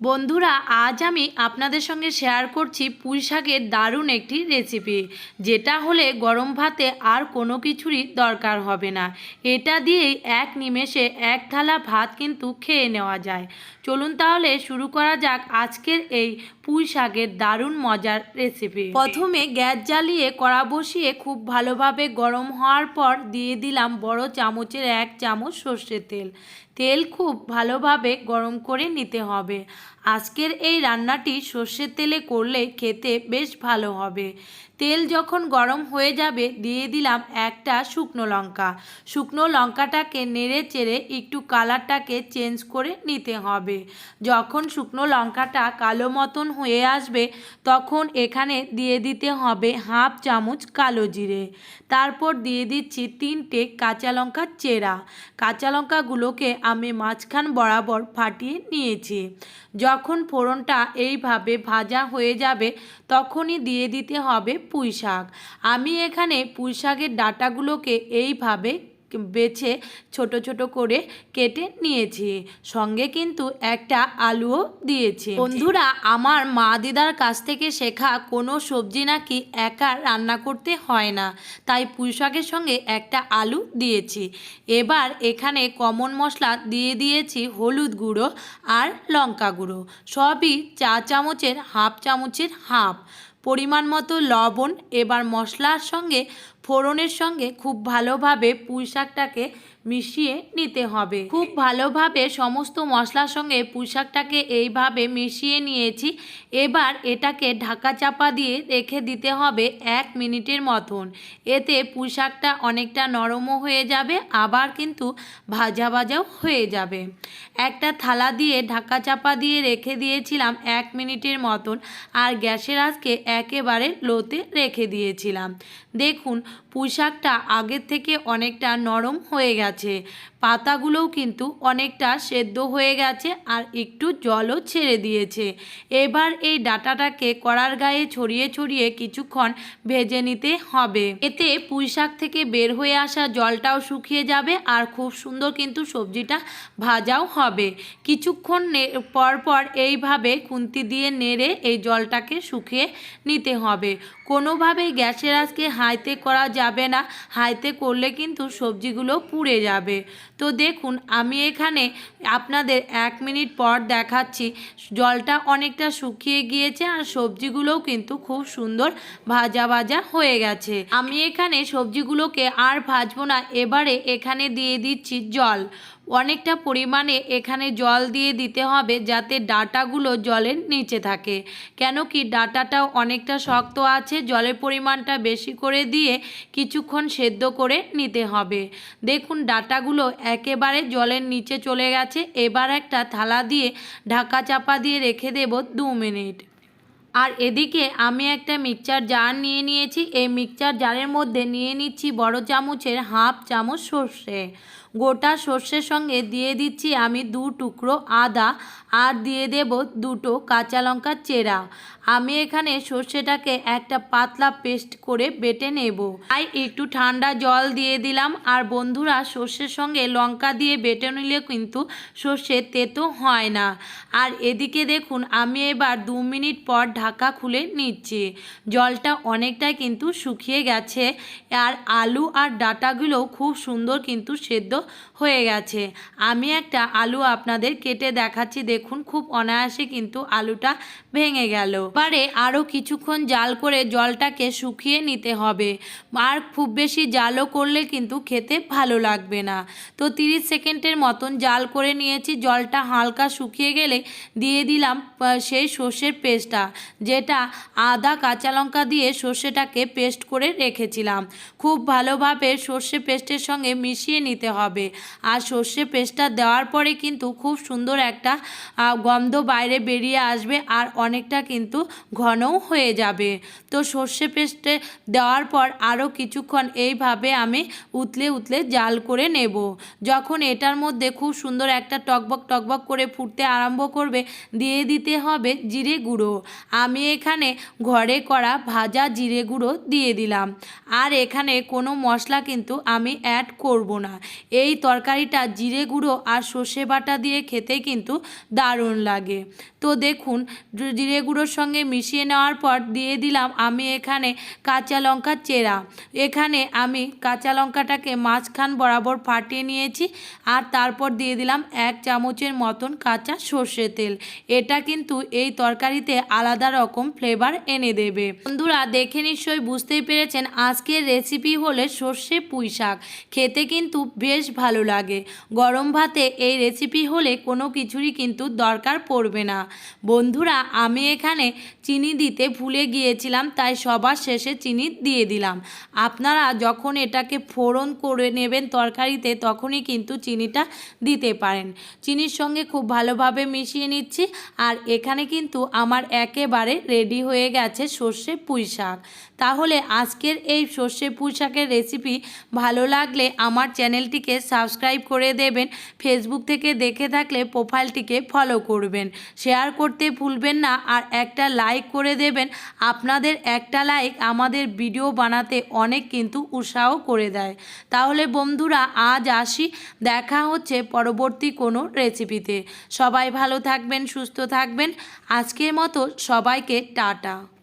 বন্ধুরা, আজ আমি আপনাদের সঙ্গে শেয়ার করছি পুঁই শাকের দারুণ একটি রেসিপি যেটা হলে গরম ভাতে আর কোনো কিছুরই দরকার হবে না। এটা দিয়েই এক নিমেষে এক থালা ভাত কিন্তু খেয়ে নেওয়া যায়। চলুন তাহলে শুরু করা যাক আজকের এই পুঁই শাকের দারুণ মজার রেসিপি প্রথমে গ্যাস জ্বালিয়ে কড়া বসিয়ে খুব ভালোভাবে গরম হওয়ার পর দিয়ে দিলাম বড় চামচের এক চামচ সর্ষের তেল। তেল খুব ভালোভাবে গরম করে নিতে হবে। আজকের এই রান্নাটি সর্ষের তেলে করলে খেতে বেশ ভালো হবে। তেল যখন গরম হয়ে যাবে, দিয়ে দিলাম একটা শুকনো লঙ্কা। শুকনো লঙ্কাটাকে নেড়ে চেড়ে একটু কালারটাকে চেঞ্জ করে নিতে হবে। যখন শুকনো লঙ্কাটা কালো মতন হয়ে আসবে, তখন এখানে দিয়ে দিতে হবে হাফ চামচ কালো জিরে। তারপর দিয়ে দিচ্ছি তিনটে কাঁচা লঙ্কা চেরা। কাঁচা লঙ্কাগুলোকে আমি মাঝখান বরাবর ফাটিয়ে নিয়েছি। যখন ফোড়নটা এইভাবে ভাজা হয়ে যাবে, তখনই দিয়ে দিতে হবে পুঁই শাক আমি এখানে পুঁই শাকের ডাঁটাগুলোকে এইভাবে বেছে ছোট ছোট করে কেটে নিয়েছি। সঙ্গে কিন্তু একটা আলুও দিয়েছি। বন্ধুরা, আমার মা দিদার কাছ থেকে শেখা কোনো সবজি নাকি একা রান্না করতে হয় না, তাই পুঁই শাকের সঙ্গে একটা আলু দিয়েছি। এবার এখানে কমন মশলা দিয়ে দিয়েছি হলুদ গুঁড়ো আর লঙ্কা গুঁড়ো। সবই চা চামচের, হাফ চামচের হাফ। পরিমাণ মতো লবণ এবার মশলার সঙ্গে ফোড়নের সঙ্গে খুব ভালোভাবে পুঁই শাকটাকে মিশিয়ে নিতে হবে। খুব ভালোভাবে সমস্ত মশলার সঙ্গে পুঁই শাকটাকে এইভাবে মিশিয়ে নিয়েছি। এবার এটাকে ঢাকা চাপা দিয়ে রেখে দিতে হবে এক মিনিটের মতন। এতে পুঁই শাকটা অনেকটা নরমও হয়ে যাবে, আবার কিন্তু ভাজা ভাজাও হয়ে যাবে। একটা থালা দিয়ে ঢাকা চাপা দিয়ে রেখে দিয়েছিলাম এক মিনিটের মতন, আর গ্যাসের আজকে একেবারে লোতে রেখে দিয়েছিলাম। দেখুন পুঁই শাকটা আগের থেকে অনেকটা নরম হয়ে গেছে। পাতাগুলোও কিন্তু অনেকটা সেদ্ধ হয়ে গেছে আর একটু জলও ছেড়ে দিয়েছে। এবার এই ডাটাটাকে কড়ার গায়ে ছড়িয়ে ছড়িয়ে কিছুক্ষণ ভেজে নিতে হবে। এতে পুঁই শাক থেকে বের হয়ে আসা জলটাও শুকিয়ে যাবে আর খুব সুন্দর কিন্তু সবজিটা ভাজাও হবে। কিছুক্ষণ পর পর এইভাবে খুন্তি দিয়ে নেড়ে এই জলটাকে শুকিয়ে নিতে হবে। কোনোভাবেই গ্যাসের আজকে হাইতে করা যাবে না। হাইতে করলে কিন্তু সবজিগুলো পুড়ে যাবে। তো দেখুন, আমি এখানে আপনাদের এক মিনিট পর দেখাচ্ছি। জলটা অনেকটা শুকিয়ে গিয়েছে আর সবজিগুলোও কিন্তু খুব সুন্দর ভাজা ভাজা হয়ে গেছে। আমি এখানে সবজিগুলোকে আর ভাজবো না, এবারে এখানে দিয়ে দিচ্ছি জল। অনেকটা পরিমাণে এখানে জল দিয়ে দিতে হবে যাতে ডাটাগুলো জলের নিচে থাকে। কেন কি ডাটাটাও অনেকটা শক্ত আছে, জলের পরিমাণটা বেশি করে দিয়ে কিছুক্ষণ সেদ্ধ করে নিতে হবে। দেখুন, ডাটাগুলো একেবারে জলের নিচে চলে গেছে। এবার একটা থালা দিয়ে ঢাকা চাপা দিয়ে রেখে দেব দু মিনিট। আর এদিকে আমি একটা মিক্সচার জার নিয়ে নিয়েছি। এই মিক্সচার জারের মধ্যে নিয়ে নিচ্ছি বড় চামচের হাফ চামচ সর্ষে। গোটা সর্ষের সঙ্গে দিয়ে দিচ্ছি আমি দু টুকরো আদা আর দিয়ে দেব দুটো কাঁচা লঙ্কা চেরা। আমি এখানে সর্ষেটাকে একটা পাতলা পেস্ট করে বেটে নেব। তাই একটু ঠান্ডা জল দিয়ে দিলাম। আর বন্ধুরা, সর্ষের সঙ্গে লঙ্কা দিয়ে বেটে নিলে কিন্তু সর্ষে তেতো হয় না। আর এদিকে দেখুন, আমি এবার দু মিনিট পর ঢাকা খুলে নিচ্ছি। জলটা অনেকটাই কিন্তু শুকিয়ে গেছে। আর আলু আর ডাটাগুলোও খুব সুন্দর কিন্তু সেদ্ধ হয়ে গেছে। আমি একটা আলু আপনাদের কেটে দেখাচ্ছি। দেখুন, খুব অনায়াসে কিন্তু আলুটা ভেঙে গেল। এবারে আরও কিছুক্ষণ জাল করে জলটাকে শুকিয়ে নিতে হবে। আর খুব বেশি জালও করলে কিন্তু খেতে ভালো লাগবে না। তো 30 সেকেন্ডের মতন জাল করে নিয়েছি। জলটা হালকা শুকিয়ে গেলে দিয়ে দিলাম সেই সর্ষের পেস্টটা, যেটা আদা, কাঁচা লঙ্কা দিয়ে সর্ষেটাকে পেস্ট করে রেখেছিলাম। খুব ভালোভাবে সর্ষে পেস্টের সঙ্গে মিশিয়ে নিতে হবে। আর সর্ষে পেস্টটা দেওয়ার পরে কিন্তু খুব সুন্দর একটা গন্ধ বাইরে বেরিয়ে আসবে আর অনেকটা কিন্তু ঘনও হয়ে যাবে। তো সর্ষে পেস্টে দেওয়ার পর আরও কিছুক্ষণ এইভাবে আমি উতলে উতলে জাল করে নেব। যখন এটার মধ্যে খুব সুন্দর একটা টকবক টকবক করে ফুটতে আরম্ভ করবে, দিয়ে দিতে হবে জিরে গুঁড়ো। আমি এখানে ঘরে করা ভাজা জিরে গুঁড়ো দিয়ে দিলাম। আর এখানে কোনো মশলা কিন্তু আমি অ্যাড করব না। এই তরকারিটা জিরে গুঁড়ো আর সর্ষে বাটা দিয়ে খেতে কিন্তু দারুণ লাগে। তো দেখুন জিরে গুঁড়োর সঙ্গে মিশিয়ে নেওয়ার পর দিয়ে দিলাম আমি এখানে কাঁচা লঙ্কা চেরা। এখানে আমি কাঁচা লঙ্কাটাকে মাঝখান বরাবর ফাটিয়ে নিয়েছি আর তারপর দিয়ে দিলাম এক চামচের মতন কাঁচা সর্ষে তেল। এটা কিন্তু এই তরকারিতে আলাদা রকম ফ্লেভার এনে দেবে। বন্ধুরা, দেখে নিশ্চয়ই বুঝতেই পেরেছেন আজকের রেসিপি হলে সর্ষে পুঁই শাক খেতে কিন্তু বেশ ভালো লাগে। গরম ভাতে এই রেসিপি হলে কোনো কিছুরই কিন্তু দরকার পড়বে না। বন্ধুরা, আমি এখানে চিনি দিতে ভুলে গিয়েছিলাম, তাই সবার শেষে চিনি দিয়ে দিলাম। আপনারা যখন এটাকে ফোড়ন করে নেবেন তরকারিতে, তখনই কিন্তু চিনিটা দিতে পারেন। চিনির সঙ্গে খুব ভালোভাবে মিশিয়ে নিচ্ছি, আর এখানে কিন্তু আমার একেবারে রেডি হয়ে গেছে সর্ষে পুঁই শাক। তাহলে আজকের এই সর্ষে পুঁই শাকের রেসিপি ভালো লাগলে আমার চ্যানেলটিকে সাবস্ক্রাইব করে দেবেন। ফেসবুক থেকে দেখে থাকলে প্রোফাইলটিকে ফলো করবেন। শেয়ার করতে ভুলবেন না আর একটা লাইক করে দেবেন। আপনাদের একটা লাইক আমাদের ভিডিও বানাতে অনেক কিন্তু উৎসাহ করে দেয়। তাহলে বন্ধুরা, আজ আসি। দেখা হচ্ছে পরবর্তী কোনো রেসিপিতে সবাই ভালো থাকবেন, সুস্থ থাকবেন। আজকের মতো সবাইকে টাটা।